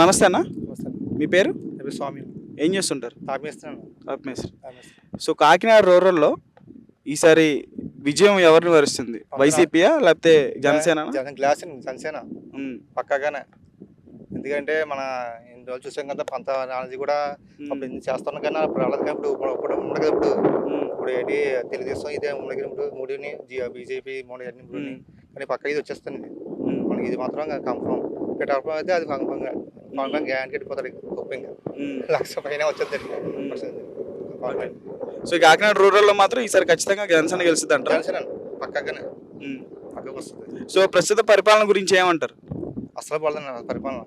నమస్తే అన్న. మీ పేరు? స్వామి. ఏం చేస్తుంటారు? సో కాకినాడ రూరల్లో ఈసారి విజయం ఎవరిని వరుస్తుంది? వైసీపీయా లేకపోతే జనసేన? జన గ్లాస్ జనసేన. పక్కాగానే. ఎందుకంటే మన ఎన్ని రోజులు చూసాం కదా పంత నాలజీ కూడా చేస్తున్నాం కానీ ఇప్పుడు ఇప్పుడు ఇప్పుడు ఉండదు కదా ఇప్పుడు. ఇప్పుడు ఏంటి తెలుగుదేశం ఇదే ఉండదు ఇప్పుడు. మూడుని బీజేపీ మూడు అన్ని కానీ పక్క ఇది వచ్చేస్తుంది. మనకి ఇది మాత్రం కన్ఫర్మ్. పెట్టాల్సిన అయితే అది కన్ఫర్మ్ కన్ఫర్మ్ గ్యారంటీ వెళ్ళిపోతాడు గొప్ప ఇంకా లక్ష పైన వచ్చేది సో కాకినాడ రూరల్లో మాత్రం ఈసారి ఖచ్చితంగా జనసేన గెలుస్తుంది అంటారా జనసేన పక్కగానే పక్కకు వస్తుంది. సో ప్రస్తుత పరిపాలన గురించి ఏమంటారు? అసలు పడదండి పరిపాలన.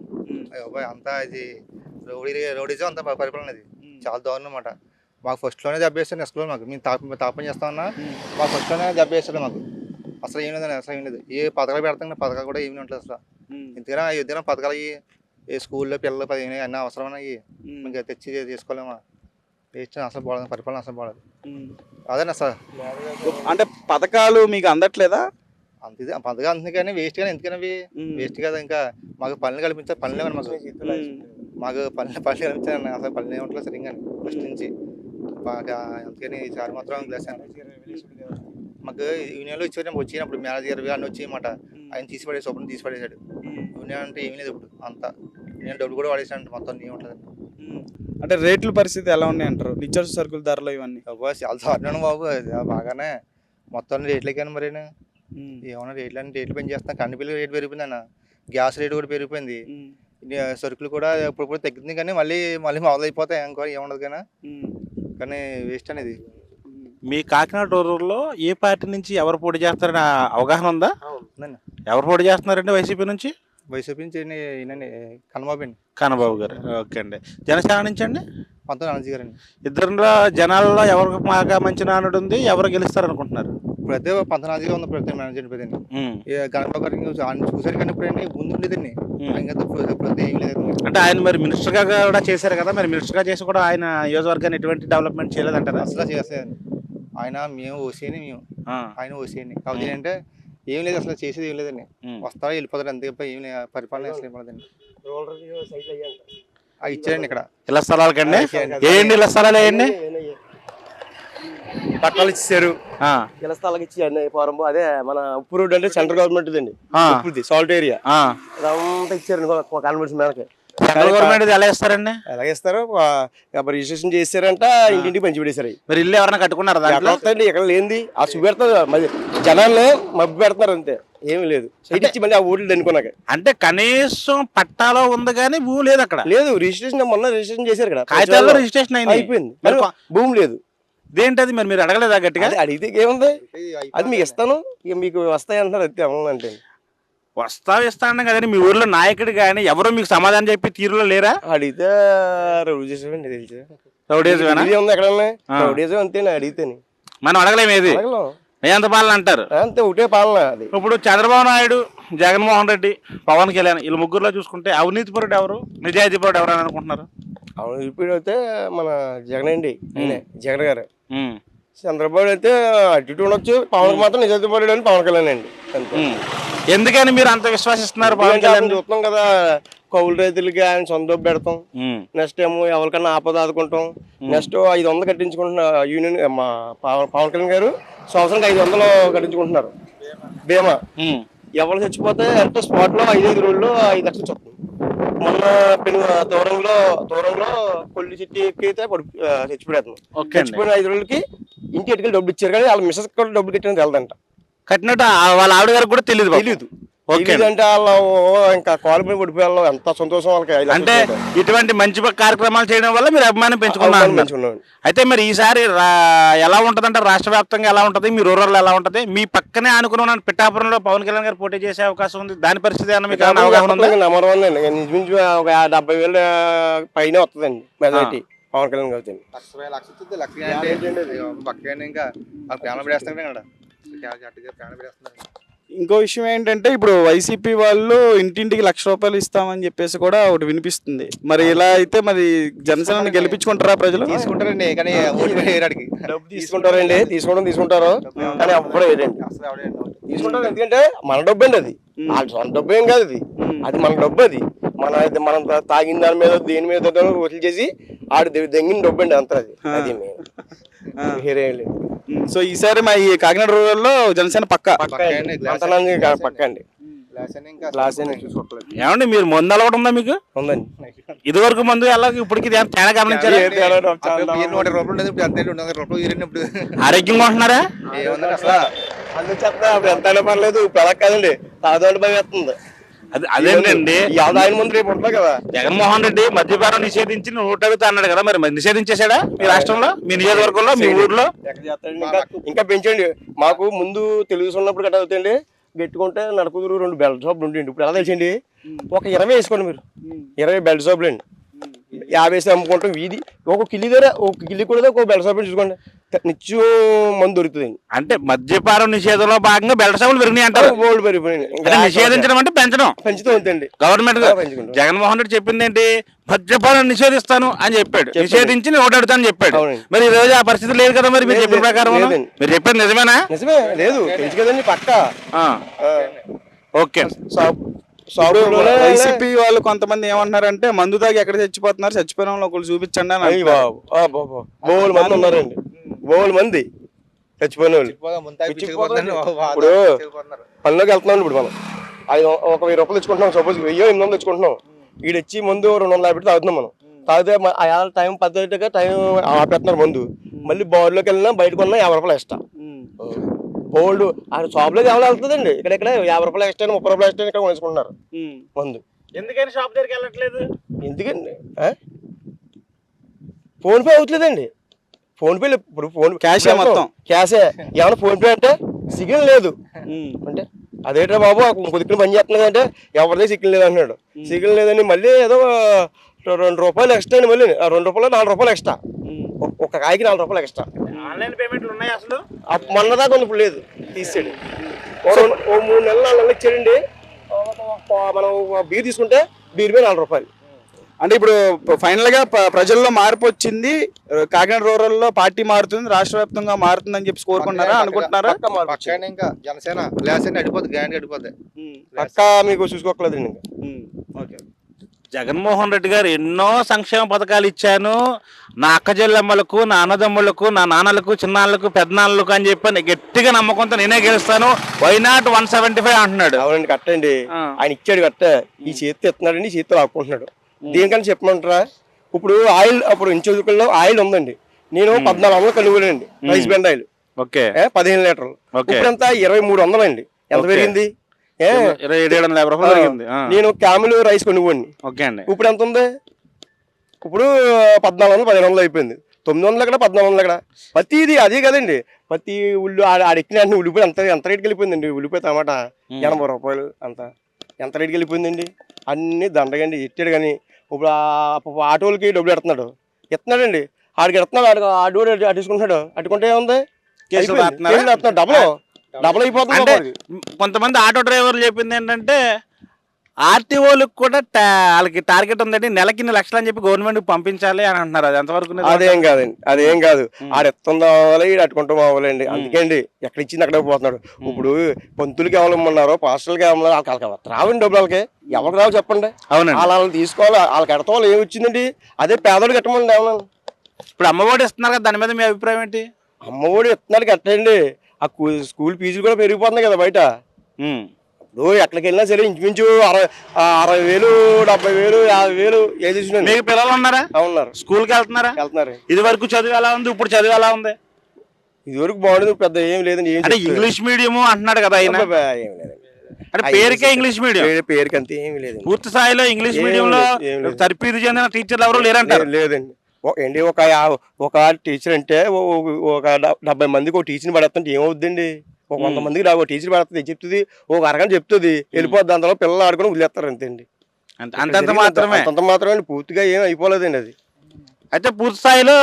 అబ్బాయి అంతా ఇది రౌడీ రౌడీజం అంతా పరిపాలన ఇది. చాలా దారుణం అన్నమాట మాకు ఫస్ట్లోనే దెబ్బ వేస్తాడు నెక్స్ట్లో మాకు. మేము తాప తాపం చేస్తామన్నా మాకు ఫస్ట్లోనే దెబ్బ వేస్తాడు మాకు. అసలు ఏం లేదండి అసలు ఏం లేదు ఏ పథకాలు పెడతాం పథకాలు కూడా ఏమి ఉండలేదు అసలు. ఎందుకైనా ఏదైనా పథకాలు ఏ స్కూల్లో పిల్లలు పదిహేను అన్నీ అవసరమైనవి ఇంకా తెచ్చి చేసుకోలేమా వేస్ట్ అసలు బాగలేదు పరిపాలన అసలు బాగలేదు అదేనా సార్? అంటే పథకాలు మీకు అందట్లేదా? అంత పథకాలు అంతుంది కానీ వేస్ట్ కానీ ఎందుకని అవి? వేస్ట్ కదా ఇంకా. మాకు పనులు కల్పించారు పనులు లేవని మాకు. మాకు పనులు పనులు కల్పించారు అసలు పనులు ఏమంటలేదు సరిగ్గా. ఫస్ట్ నుంచి బాగా అందుకని ఈసారి మాత్రం గ్లాస్ మాకు యూనియన్లో ఇచ్చారు వచ్చినప్పుడు మేనేజర్ గారు అన్నీ వచ్చేయమాట ఆయన తీసి పడేసి స్వప్నం తీసి పడేశాడు యూనియన్ అంటే ఏమీ లేదు ఇప్పుడు అంతా. యూనియన్ డబ్బులు కూడా వాడేసాడు మొత్తం ఏముంటుంది అంటే రేట్ల పరిస్థితి ఎలా ఉన్నాయి అంటారు? నిత్యావసర సరుకుల ధరలు ఇవన్నీ. అబ్బా చాలా దారుణం బాబు. అది బాగానే మొత్తం రేట్లకేనా మరి ఏమన్నా రేట్లు అంటే రేట్లు పెంచేస్తాం కంది పిల్లలు రేటు పెరిగిపోయింది అన్న. గ్యాస్ రేటు కూడా పెరిగిపోయింది. సరుకులు కూడా ఇప్పుడు తగ్గుతుంది కానీ మళ్ళీ మళ్ళీ మొదలైపోతాయి. ఇంకో ఏముండదు కానీ. కానీ వేస్ట్ అనేది. మీ కాకినాడ రూరల్లో ఏ పార్టీ నుంచి ఎవరు పోటీ చేస్తారని అవగాహన ఉందా? ఎవరు పోటీ చేస్తున్నారండి వైసీపీ నుంచి? వైసీపీ నుంచి ఈయన- ఈయనండి కన్నబాబు అండి. కన్నబాబు గారు. ఓకే అండి. జనసేన నుంచి అండి? పంతొమ్మిది అనజీ గారండి. ఇద్దరిలో జనాల్లో ఎవరికి బాగా మంచి నానుడు ఉంది ఎవరు గెలుస్తారు అనుకుంటున్నారు ఇప్పుడైతే పంతొమ్మిది ఉంది ప్రతి మేనేజర్. గణబాబు గారికి చూసి- ఆయన చూసారు కానీ ఇప్పుడండి ముందు ఉండేదండి ఏం లేదు అంటే ఆయన మరి మినిస్టర్గా కూడా చేశారు కదా మరి మినిస్టర్గా చేసి కూడా ఆయన నియోజకవర్గాన్ని ఎటువంటి డెవలప్మెంట్ చేయలేదంటారా? అసలు చేసేదండి ఆయన మేము ఓసీని మేము. ఆయన ఓసీని. కాబట్టి ఏంటంటే ఏం లేదు అసలు చేసేది ఏం లేదండి. వస్తారా వెళ్ళిపోతారు అంతే తప్ప ఏం లేదు. పరిపాలన అసలు ఏం లేదండి. అవి ఇచ్చారండి ఇక్కడ. ఇళ్ళ స్థలాలకండి ఇచ్చారండి. ఏంటి ఇళ్ళ స్థలాలు వేయండి పట్టాలు ఇచ్చారు ఆ, ఇళ్ళ స్థలాలకు ఇచ్చి అన్ని ఫారం అదే మన ఉప్పు రోడ్ అంటే సెంట్రల్ గవర్నమెంట్ అండి. Salt area. ఆ. అదంతా ఇచ్చారండి. కాన్వెంట్స్ మేరకి. సెంట్రల్ గవర్నమెంట్ ఎలా ఇస్తారండి ఎలాగ ఇస్తారు రిజిస్ట్రేషన్ చేశారంట ఇంటింటికి పంచి పెడేశారు అవి. మరి ఇల్లు ఎవరైనా కట్టుకున్నారా దాంట్లో? వస్తాయండి? ఎక్కడ లేనిది? ఆ చూపెడతారు మరి జనాల్ని మబ్బు పెడుతున్నారు అంతే. ఏమీ లేదు. సైట్ ఇచ్చి మళ్ళీ ఆ ఓట్లు అనుకున్నాక అంటే కనీసం పట్టాలో ఉంది కానీ భూమి లేదు అక్కడ. లేదు రిజిస్ట్రేషన్ మొన్న రిజిస్ట్రేషన్ చేశారు ఇక్కడ. కాగితాల్లో రిజిస్ట్రేషన్ అయింది. అయిపోయింది. భూమి లేదు. దేంటది మరి మీరు అడగలేదా గట్టిగా? అది అడిగితే ఏముంది అది మీకు ఇస్తాను ఇక మీకు వస్తాయి అంటారు అంతే అంటే వస్తా ఇస్తా అన్న కదండి మీ ఊర్లో నాయకుడు కానీ ఎవరు మీకు సమాధానం చెప్పి తీరులో లేరా? అడిగితే రిజిస్ట్రేషన్ అండి తెలుసు. రౌడీజమేనా? ఇది ఉంది ఎక్కడ ఆ. రౌడీజం అంతేనా? అడిగితేనే. మనం అడగలేము ఏది? అడగలేం. ఎంత పాలన అంటారు? అంతే ఒకటే పాలన అది. ఇప్పుడు చంద్రబాబు నాయుడు జగన్మోహన్ రెడ్డి పవన్ కళ్యాణ్ వీళ్ళు ముగ్గురులో చూసుకుంటే అవినీతి పరుడు ఎవరు? నిజాయితీ పరుడు ఎవరు అని అనుకుంటున్నారు? అవును ఇప్పుడు అయితే మన జగన్ అండి జగన్ గారు. ఉమ్, చంద్రబాబు అయితే అటు ఇటు ఉండొచ్చు పవన్ మాత్రం నిజాయితీ పరుడు అని పవన్ కళ్యాణ్ అండి. అంతే. ఉమ్. ఎందుకని మీరు అంత విశ్వసిస్తున్నారు పవన్ కళ్యాణ్? చూస్తున్నాం కదా కౌలు రైతులకి ఆయన సొంత పెడతాం. నెక్స్ట్ ఏమో ఎవరికన్నా ఆపద ఆదుకుంటాం. నెక్స్ట్ ఐదు వందలు కట్టించుకుంటున్న యూనియన్ మా పవన్ కళ్యాణ్ గారు సంవత్సరానికి ఐదు వందలు కట్టించుకుంటున్నారు. బీమా. ఎవరు చచ్చిపోతే అంటే స్పాట్లో ఐదు ఐదు రోజుల్లో ఐదు లక్షలు చొప్పున. మొన్న దూరంలో దూరంలో కొల్లి చెట్టు ఎక్కితే పడి ఆ, చచ్చిపోయాడు ఓకే అండి. చచ్చిపోయిన ఐదు రోజులకి ఇంటి ఎటుకలు డబ్బులు ఇచ్చారు కానీ వాళ్ళ మిస్సెస్ కూడా డబ్బులు కట్టినది వెళ్దంట కట్టినట్టు ఆ- వాళ్ళ ఆవిడ గారికి కూడా తెలియదు. తెలియదు ఓకే అంటే వాళ్ళు ఇంకా కాలు మీద పడిపోయాళ్ళు ఎంత సంతోషం వాళ్ళకి. అంటే. ఇటువంటి మంచి కార్యక్రమాలు చేయడం వల్ల మీరు అభిమానం పెంచుకున్నారు పెంచుకున్నాం. అయితే మరి ఈసారి రా- ఎలా ఉంటదంటే రాష్ట్ర వ్యాప్తంగా ఎలా ఉంటది? మీ రూరల్ ఎలా ఉంటది? మీ పక్కనే అనుకుని ఉన్న పిఠాపురంలో పవన్ కళ్యాణ్ గారు పోటీ చేసే అవకాశం ఉంది. దాని పరిస్థితి ఏమన్నా మీకు అవగాహన ఉందా? నెంబర్ వన్ అండి. ఒక డెబ్బై వేలు పైన వస్తుందండి మెజారిటీ పవన్ కళ్యాణ్ గారు లక్ష రూపాయలు, లక్ష వస్తుంది, లక్ష అంటే పక్కన ఇంకా. వాళ్ళు ప్రాణం పెడేస్తున్నారు ఇంకో విషయం ఏంటంటే ఇప్పుడు వైసీపీ వాళ్ళు ఇంటింటికి లక్ష రూపాయలు ఇస్తామని చెప్పేసి కూడా ఒకటి వినిపిస్తుంది. మరి ఇలా అయితే మరి జనసేన గెలిపించుకుంటారా ప్రజలు? తీసుకుంటారండి కానీ ఓటు వేయడానికి డబ్బు తీసుకుంటారండి తీసుకోవడం తీసుకుంటారు. కానీ ఎవడే తీసుకుంటారు? ఎందుకంటే మన డబ్బు అండి అది. వాళ్ళ సొంత డబ్బు ఏం కాదు అది అది మన డబ్బు అది. మన మనం తాగిన దాని మీద దేని మీద వసూలు చేసి ఆడు దెంగిన డబ్బు అండి అంత అది. అది మెయిన్ వేరే లేదు. సో ఈసారి మా ఈ కాకినాడ రూరల్లో జనసేన పక్క. పక్క పక్క అండి, ఏమండి మీరు మందు అలవాటు ఉందా మీకు? ఉందండి. ఇది వరకు మందు ఎలా ఇప్పటికి గమనించారా? చాలా ఇప్పుడు. ఆరోగ్యంగా ఉంటున్నారా? పర్లేదు ఇప్పుడు అలా కాదండి. తాగుదాండి భయం వేస్తుంది. అది అదేంటండి? ఆదాయం ముందు రేపు ఉంటుంది కదా? జగన్మోహన్ రెడ్డి మద్యపానం నిషేధించి నూట అడుగుతా అన్నాడు కదా మరి నిషేధించేశాడా మీ రాష్ట్రంలో మీ నియోజకవర్గంలో మీ ఊర్లో? ఇంకా ఇంకా పెంచండి. మాకు ముందు తెలుగు ఉన్నప్పుడు గట్రా అవుతాయండి గట్టుకుంటే నడుపుదురు రెండు బెల్ట్ షాపులు ఉండేయండి ఇప్పుడు ఎలా తెలిసండి ఒక ఇరవై వేసుకోండి మీరు. ఇరవై బెల్ట్ షాపులు అండి. యాభై వేసి అమ్ముకుంటాం. వీధి ఒక కిల్లి దగ్గర ఒక కిల్లి కూడా ఒక బెల్ట్ షాప్ చూసుకోండి. నిత్యం మందు దొరుకుతుంది. అంటే మద్యపానం నిషేధంలో భాగంగా బెల్ట్ షాపులు పెరిగినాయి అంటారు. అంటే నిషేధించడం అంటే పెంచడం. పెంచుతూ ఉందండి గవర్నమెంట్. జగన్మోహన్ రెడ్డి చెప్పింది ఏంటి మద్యపానం నిషేధిస్తాను అని చెప్పాడు. నిషేధించి ఓటాడుతాను చెప్పాడు. మరి ఈ రోజు ఆ పరిస్థితి లేదు కదా మరి మీరు చెప్పిన ప్రకారం. మీరు చెప్పేది నిజమేనా? నిజమే లేదు. తెలుసు కదండి పక్క. ఓకే. వైసీపీ వాళ్ళు కొంతమంది ఏమంటున్నారంటే మందు తాగి ఎక్కడ చచ్చిపోతున్నారు చచ్చిపోయిన వాళ్ళు ఒకళ్ళు చూపించండి అని బోల్ మంది ఉన్నారండి. బోల్ మంది. చచ్చిపోయిన వాళ్ళు. ఇప్పుడు పనిలోకి వెళ్తున్నాం ఇప్పుడు మనం. ఐదు వం- ఒక వెయ్యి రూపాయలు తెచ్చుకుంటున్నాం సపోజ్ వెయ్యో ఎనిమిది వందలు తెచ్చుకుంటున్నాం. ఈడు వచ్చి ముందు రెండు వందల యాభై పెట్టి తాగుతున్నాం మనం. తాగితే టైం పద్ధతిగా టైం ఆపేస్తున్నారు ముందు. మళ్ళీ బోర్డులోకి వెళ్ళినా బయటకు ఉన్నా యాభై రూపాయలు ఉమ్. బోల్డ్ ఆ షాప్లోకి ఎవరు వెళ్తుందండి ఇక్కడ ఇక్కడ యాభై రూపాయలు ఎక్స్ట్రా ముప్పై రూపాయలు ఎక్స్ట్రా ఇక్కడ కొనుక్కుంటున్నారు ఉమ్. మందు. ఎందుకని షాప్ దగ్గరికి వెళ్ళట్లేదు? ఎందుకండి? ఆ? ఫోన్ పే అవుతలేదండి. ఫోన్ పే ఇప్పుడు ఫోన్ క్యాషే మొత్తం. క్యాషే ఏమన్నా ఫోన్ పే అంటే సిగ్నల్ లేదు. అంటే అదేంటా బాబు కొద్దిగా పని చేస్తున్నది అంటే ఎవరిదే సిగ్నల్ లేదు అంటున్నాడు సిగ్నల్ లేదని మళ్ళీ ఏదో రెండు రూపాయలు ఎక్స్ట్రా అండి మళ్ళీ రెండు రూపాయలు నాలుగు రూపాయలు ఎక్స్ట్రా ఒక కాయకి నాలుగు రూపాయలు ఎక్స్ట్రా ఆన్లైన్ పేమెంట్లు ఉన్నాయి అసలు? మొన్న దాకా ఉంది ఇప్పుడు లేదు. తీసాడు ఓ మూడు నెలలు నాలుగు నెలలు ఇచ్చాడండి మనం బీర్ తీసుకుంటే బీర్ మీద నాలుగు రూపాయలు. అంటే ఇప్పుడు ఫైనల్గా ప్ర- ప్రజల్లో మార్పు వచ్చింది. కాకినాడ రూరల్లో పార్టీ మారుతుంది రాష్ట్ర వ్యాప్తంగా మారుతుంది అని చెప్పి కోరుకుంటున్నారా పక్క- అనుకుంటున్నారా? ఇంకా జనసేన గ్లాస్ అని అడిపోతుంది గ్యాండ్ అడిపోతుంది ఉమ్. పక్క మీకు చూసుకోకలేదండి ఇంకా. ఓకే. జగన్మోహన్ రెడ్డి గారు ఎన్నో సంక్షేమ పథకాలు ఇచ్చాను. నా అక్క చెల్లెమ్మలకు నా అన్నదమ్ములకు నా నాన్నలకు చిన్నాళ్ళకు పెద్దనాన్నలకు అని చెప్పి గట్టిగా నమ్మకంతో నేనే గెలుస్తాను. వైనాట్ వన్ సెవెంటీ ఫైవ్ అంటున్నాడు. అవునండి కట్టండి. ఆయన ఇచ్చాడు కట్ట ఈ చేతితో ఎత్తున్నాడండి ఈ చేతితో లాక్కుంటున్నాడు దేనికని చెప్పమంటారా? ఇప్పుడు ఆయిల్ అప్పుడు ఇంచులో ఆయిల్ ఉందండి. నేను పద్నాలుగు వందలు కలుగులండి రైస్ బెండ్ ఆయిల్ ఓకే. పదిహేను లీటర్లు. ఓకే. ఇప్పుడు ఎంత ఇరవై మూడు వందలు అండి ఎంత. పెరిగింది? నేను క్యామిల్ రైస్ కొనుక్కోండి ఓకే అండి ఇప్పుడు ఎంత ఉంది ఇప్పుడు పద్నాలుగు వందలు పదిహేను వందలు అయిపోయింది తొమ్మిది వందలు ఎక్కడ పద్నాలుగు వందలు ఎక్కడ ప్రతిది అదే కదండి ప్రతి ఉల్లి ఆడ ఆడెక్కిన ఉల్లిపాయ ఎంత ఎంత రేటుకి వెళ్ళిపోయిందండి ఉల్లిపాయ టమాటా ఎనభై రూపాయలు అంత ఎంత రేటుకి వెళ్ళిపోయిందండి అన్ని దండగండి ఎట్టాడు కానీ ఇప్పుడు ఆటోలకి డబ్బులు ఎడుతున్నాడు ఎత్తున్నాడండి ఆడికి ఎడుతున్నాడు ఆడు కూడా అటు తీసుకుంటున్నాడు అటుకుంటే డబుల్ అయిపోతుంది అంటే. కొంతమంది ఆటో డ్రైవర్లు చెప్పింది ఏంటంటే ఆర్టీఓలకు కూడా వాళ్ళకి టార్గెట్ ఉందండి నెలకి ఇన్ని లక్షలు అని చెప్పి గవర్నమెంట్ పంపించాలి అని అంటున్నారు. అది ఎంతవరకు? అదేం కాదండి అదేం కాదు. ఆడ ఎత్తుందో అవ్వాలి అట్టుకుంటూ పోవాలండి. అందుకేండి ఎక్కడ ఇచ్చింది అక్కడ పోతున్నాడు. ఇప్పుడు పంతులకి ఎవరమ్మన్నారో పాస్టర్లకి ఏమన్నారు వాళ్ళకి వాళ్ళకి రావండి డబ్బులు వాళ్ళకి? ఎవరికి రావు చెప్పండి. అవునండి. వాళ్ళ వాళ్ళని తీసుకోవాలి వాళ్ళకి ఎడతా వాళ్ళు ఏమి వచ్చిందండి అదే పేదలు కట్టమండి ఏమన్నా? ఇప్పుడు అమ్మఒడి ఇస్తున్నారు కదా దాని మీద మీ అభిప్రాయం ఏంటి? అమ్మఒడి ఇస్తున్నారు కట్టండి ఆ స్కూల్ ఫీజులు కూడా పెరిగిపోతున్నాయి కదా బయట. ఇప్పుడు ఎక్కడికి వెళ్ళినా సరే ఇంచుమించు అరవై అరవై వేలు డెబ్బై వేలు యాభై వేలు ఏ చూసినా మీకు పిల్లలు ఉన్నారా? ఉన్నారు. స్కూల్కి వెళ్తున్నారా? వెళ్తున్నారు. ఇది వరకు చదువు ఎలా ఉంది? ఇప్పుడు చదువు ఎలా ఉంది? ఇదివరకు బాగుండదు పెద్ద ఏం లేదండి ఏం అంటే? ఇంగ్లీష్ మీడియం అంటున్నాడు కదా ఆయన. ఏం లేదండి. అంటే పేరుకే ఇంగ్లీష్ మీడియం. పేరు- పేరుకి అంత ఏమీ లేదండి. పూర్తి స్థాయిలో ఇంగ్లీష్ ఏం మీడియం లో లేదు, ఏం లేదు. తర్ఫీదు చెందిన టీచర్లు ఎవరు లేరంటారు? లేదండి. ఏంటి ఒక ఒక టీచర్ అంటే ఒక డెబ్బై మందికి ఒక టీచర్ని పడేస్తుంటే ఏమవుద్దండి? ఒక వంద మందికి రా ఒక టీచర్ పడుతుంది చెప్తుంది? ఒక అరగంట చెప్తుంది. వెళ్ళిపోద్ది అందులో పిల్లలు ఆడుకొని వదిలేస్తారు అంతేండి అంత- అంతంత మాత్రమే? అంతంత మాత్రమే అండి పూర్తిగా ఏం అయిపోలేదండి అది. అయితే పూర్తి స్థాయిలో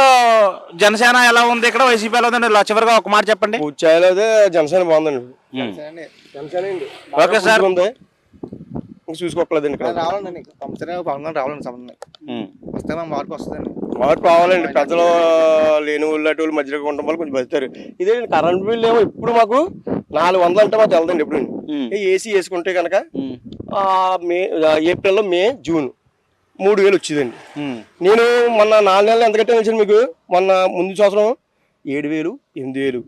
జనసేన ఎలా ఉంది ఇక్కడ? వైసీపీ ఎలా ఉందండి? చివరిగా ఒక మాట చెప్పండి. పూర్తి చేయాలి అదే జనసేన బాగుందండి. జనసేన అండి. Okay sir. ఉంది. చూసుకోకలేదండి రావాలండి కంపల్సరీ పవన్ రావాలండి సంబంధం. వస్తే మా మార్పు వస్తుందండి. మార్పు రావాలండి. పెద్దలు లేని వాళ్ళు అటు వాళ్ళు మధ్యలో ఉండడం వల్ల కొంచెం బతుతారు ఇదే కరెంట్ బిల్ ఏమో ఇప్పుడు మాకు నాలుగు వందలు అంటే మాకు తెలదండి ఎప్పుడు. ఉమ్. ఏసీ వేసుకుంటే కనుక మే ఏప్రిల్లో మే జూన్ మూడు వేలు వచ్చేదండి. నేను మొన్న నాలుగు నెలలు ఎంత కట్టాను మీకు? మొన్న ముందు సంవత్సరం ఏడు వేలు ఎనిమిది వేలు.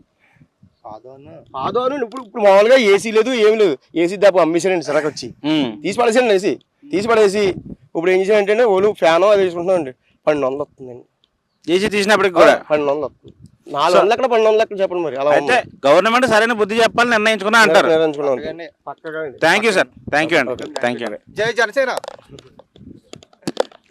ఆదోను ఆదోను ఇప్పుడు ఇప్పుడు మామూలుగా ఏసీ లేదు ఏమి లేదు. ఏసీ దాపు అమ్మేసానండి సరకు వచ్చి. తీసి పడేసాను ఏసీ తీసి పడేసి ఇప్పుడు ఏం చేశానంటే ఓలు ఫ్యాన్ అది వేసుకుంటున్నామండి పన్నెండు వందలు వస్తుందండి. ఏసీ తీసినప్పటికి కూడా? పన్నెండు వందలు వస్తుంది. నాలుగు వందలు ఎక్కడ పన్నెండు వందలు ఎక్కడ చెప్పండి మరి అలా అయితే గవర్నమెంట్ సరైన బుద్ధి చెప్పాలని నిర్ణయించుకున్నా అంటారు. Thank you sir thank you అండి. థ్యాంక్ యూ అండి. జై జనసేన.